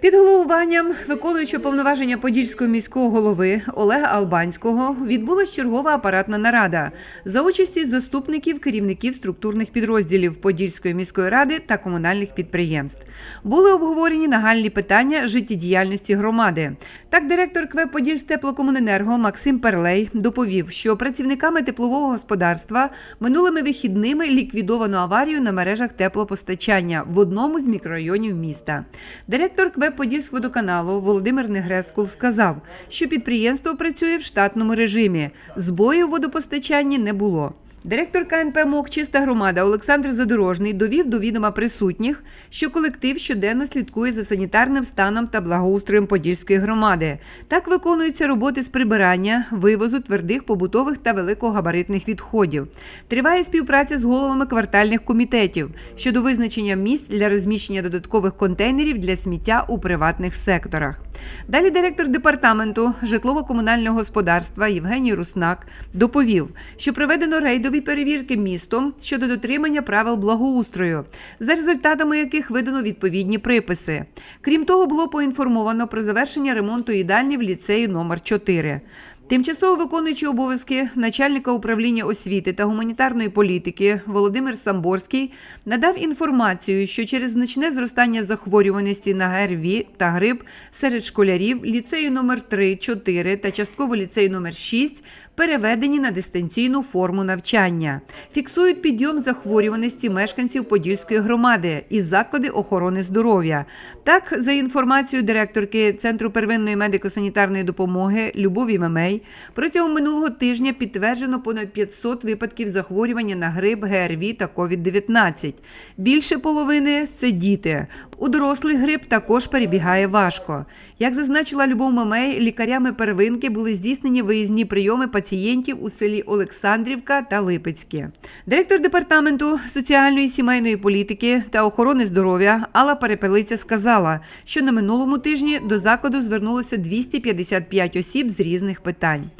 Під головуванням виконуючого повноваження подільського міського голови Олега Албанського відбулась чергова апаратна нарада за участі заступників керівників структурних підрозділів Подільської міської ради та комунальних підприємств. Були обговорені нагальні питання життєдіяльності громади. Так, директор КВ Подільстеплокомуненерго Максим Перлей доповів, що працівниками теплового господарства минулими вихідними ліквідовано аварію на мережах теплопостачання в одному з мікрорайонів міста. Директор КВ Подільськводоканалу Володимир Негрескул сказав, що підприємство працює в штатному режимі. Збою в водопостачанні не було. Директор КНП МОК Чиста громада Олександр Задорожний довів до відома присутніх, що колектив щоденно слідкує за санітарним станом та благоустроєм Подільської громади. Так виконуються роботи з прибирання, вивозу твердих побутових та великогабаритних відходів. Триває співпраця з головами квартальних комітетів щодо визначення місць для розміщення додаткових контейнерів для сміття у приватних секторах. Далі директор департаменту житлово-комунального господарства Євгеній Руснак доповів, що проведено рейдові перевірки містом щодо дотримання правил благоустрою, за результатами яких видано відповідні приписи. Крім того, було поінформовано про завершення ремонту їдальні в ліцеї номер 4 Тимчасово виконуючий обов'язки начальника управління освіти та гуманітарної політики Володимир Самборський надав інформацію, що через значне зростання захворюваності на ГРВІ та грип серед школярів ліцею номер 3, 4 та частково ліцею номер 6 переведені на дистанційну форму навчання. Фіксують підйом захворюваності мешканців Подільської громади із заклади охорони здоров'я. Так, за інформацією директорки Центру первинної медико-санітарної допомоги Любові Мемей, протягом минулого тижня підтверджено понад 500 випадків захворювання на грип, ГРВІ та COVID-19. Більше половини це діти. У дорослих грип також перебігає важко. Як зазначила Любов Мемей, лікарями первинки були здійснені виїзні прийоми пацієнтів у селі Олександрівка та Липецьке. Директор департаменту соціальної сімейної політики та охорони здоров'я Алла Перепелиця сказала, що на минулому тижні до закладу звернулося 255 осіб з різних питань питань.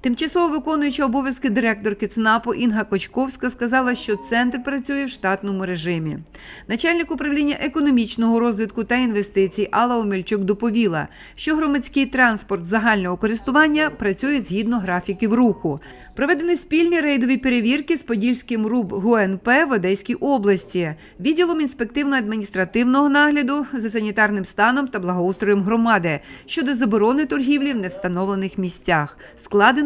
Тимчасово виконуюча обов'язки директорки ЦНАПу Інга Кочковська сказала, що центр працює в штатному режимі. Начальник управління економічного розвитку та інвестицій Алла Омельчук доповіла, що громадський транспорт загального користування працює згідно графіків руху. Проведені спільні рейдові перевірки з Подільським РУБ ГУНП в Одеській області, відділом інспективно-адміністративного нагляду за санітарним станом та благоустроєм громади щодо заборони торгівлі в невстановлених місцях. Складено